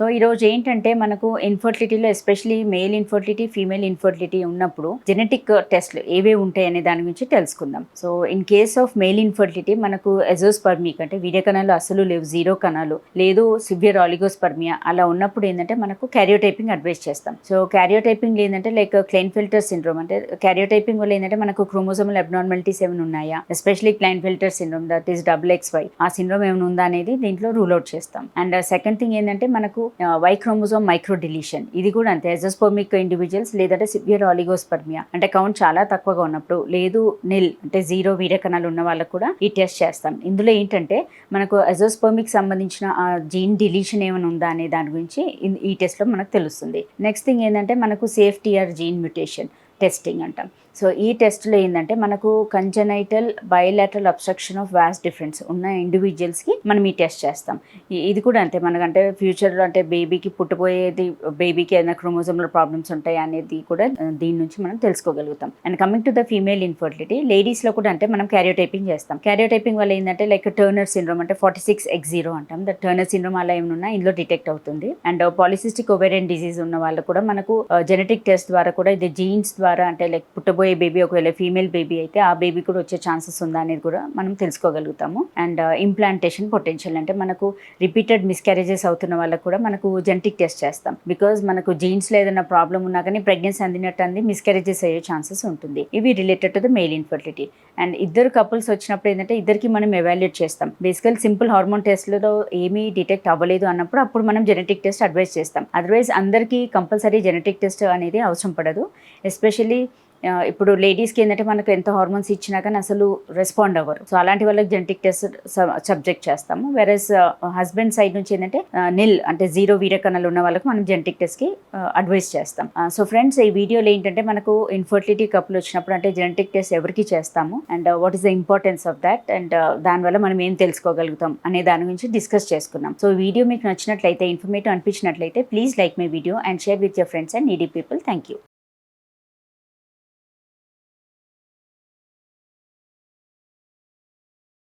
so ఈరోజు ఏంటంటే మనకు ఇన్ఫర్టిలిటీలో especially male infertility female infertility ఉన్నప్పుడు జెనెటిక్ టెస్ట్లు ఏవే ఉంటాయి అనే దాని గురించి తెలుసుకుందాం. So in case of male infertility మనకు ఎజోస్పర్మిక్ అంటే వీర్య కణాలు అసలు లేవు జీరో కణాలు. లేదు సివియర్ ఆలిగోస్పర్మియా అలా ఉన్నప్పుడు ఏంటంటే మనకు క్యారియోటైపింగ్ అడ్వైస్ చేస్తాం. సో క్యారియోటైపింగ్ ఏంటంటే లైక్ క్లైన్ ఫిల్టర్ సిండ్రోమ్ అంటే క్యారియోటైపింగ్ వల్ల ఏంటంటే మనకు క్రోమోజోమల్ అబ్నార్మాలిటీస్ ఏమైనా ఉన్నాయా? Especially Klinefelter syndrome that is double X Y ఆ సిండ్రోమ్ ఏమైనా ఉందా అనేది దీంట్లో రూల్ అవుట్ చేస్తాం. అండ్ సెకండ్ థింగ్ ఏంటంటే మనకు వైక్రోమోజోమ్ మైక్రో డిలీషన్ ఇది కూడా అంతే. ఎజోస్పోమిక్ ఇండివిజువల్స్ లేదంటే సివియర్ ఆలిగోస్పర్మియా అంటే కౌంట్ చాలా తక్కువగా ఉన్నప్పుడు లేదు నిల్ అంటే జీరో వీరకణాలు ఉన్న వాళ్ళకు కూడా ఈ టెస్ట్ చేస్తాం. ఇందులో ఏంటంటే మనకు ఎజోస్పోమిక్ సంబంధించిన ఆ జీన్ డిలీషన్ ఏమైనా ఉందా అనే దాని గురించి ఈ ఈ టెస్ట్లో మనకు తెలుస్తుంది. నెక్స్ట్ థింగ్ ఏంటంటే మనకు CFT R gene mutation testing అంటాం. సో ఈ టెస్ట్లో ఏంటంటే మనకు congenital bilateral obstruction of vas deferens ఉన్న ఇండివిజువల్స్కి మనం ఈ టెస్ట్ చేస్తాం. ఇది కూడా అంతే మనకంటే ఫ్యూచర్లో అంటే బేబీకి పుట్టబోయేది బేబీకి ఏదైనా క్రోమోజోమ్లో ప్రాబ్లమ్స్ ఉంటాయి అనేది కూడా దీని నుంచి మనం తెలుసుకోగలుగుతాం. And coming to the female infertility లేడీస్లో కూడా అంటే మనం క్యారియోటైపింగ్ చేస్తాం. క్యారియోటైపింగ్ వల్ల ఏంటంటే లైక్ టర్నర్ సిండ్రోమ్ అంటే ఫార్టీ సిక్స్ ఎక్స్ జీరో అంటాం. ద టర్నర్ సిండ్రోమ్ అలా ఏమన్నా ఇందులో డిటెక్ట్ అవుతుంది. అండ్ పాలిసిస్టిక్ ఒవేరియన్ డిసీజ్ ఉన్న వాళ్ళు కూడా మనకు uh, జెనెటిక్ టెస్ట్ ద్వారా కూడా ఇది జీన్స్ ద్వారా అంటే లైక్ పుట్టబోయే బేబీ ఒకవేళ ఫీమేల్ బేబీ అయితే ఆ బేబీ కూడా వచ్చే ఛాన్సెస్ ఉందా అనేది కూడా మనం తెలుసుకోగలుగుతాము. అండ్ uh, ఇంప్లాంటేషన్ పొటెన్షియల్ అంటే మనకు రిపీటెడ్ మిస్క్యారేజెస్ అవుతున్న వాళ్ళకు కూడా మనకు జెనెటిక్ టెస్ట్ చేస్తాం. బికాజ్ మనకు జీన్స్లో ఏదైనా ప్రాబ్లం ఉన్నా కానీ ప్రెగ్నెన్సీ అందినట్టు అంది మిస్క్యారేజెస్ అయ్యే ఛాన్సెస్ ఉంటుంది. ఇవి related to the male infertility and ఇద్దరు కపుల్స్ వచ్చినప్పుడు ఏంటంటే ఇద్దరికి మనం ఎవాల్యుయేట్ చేస్తాం. బేసికల్ సింపుల్ హార్మోన్ టెస్ట్లలో ఏమీ డిటెక్ట్ అవ్వలేదు అన్నప్పుడు అప్పుడు మనం జెనెటిక్ టెస్ట్ అడ్వైస్ చేస్తాం. అదర్వైజ్ అందరికీ కంపల్సరీ జెనెటిక్ టెస్ట్ అనేది అవసరం పడదు. ఎస్పెషల్ ఎస్పెషల్లీ ఇప్పుడు లేడీస్కి ఏంటంటే మనకు ఎంత హార్మోన్స్ ఇచ్చినా కానీ అసలు రెస్పాండ్ అవ్వరు. సో అలాంటి వాళ్ళకి జెనటిక్ టెస్ట్ సబ్జెక్ట్ చేస్తాము. వెరస్ హస్బెండ్ సైడ్ నుంచి ఏంటంటే నిల్ అంటే జీరో వీరకణాలు ఉన్న వాళ్ళకి మనం జెనటిక్ టెస్ట్కి అడ్వైస్ చేస్తాం. సో ఫ్రెండ్స్ ఈ వీడియోలో ఏంటంటే మనకు ఇన్ఫర్టిలిటీ కప్పులు వచ్చినప్పుడు అంటే జెనటిక్ టెస్ట్ ఎవరికి చేస్తాము? And what is the importance of that and uh, దానివల్ల మనం ఏం తెలుసుకోగలుగుతాం? అనే దాని గురించి డిస్కస్ చేసుకున్నాం. సో ఈ వీడియో మీకు నచ్చినట్లయితే informative అనిపించినట్లయితే please like my video and share with your friends and needy people. Thank you.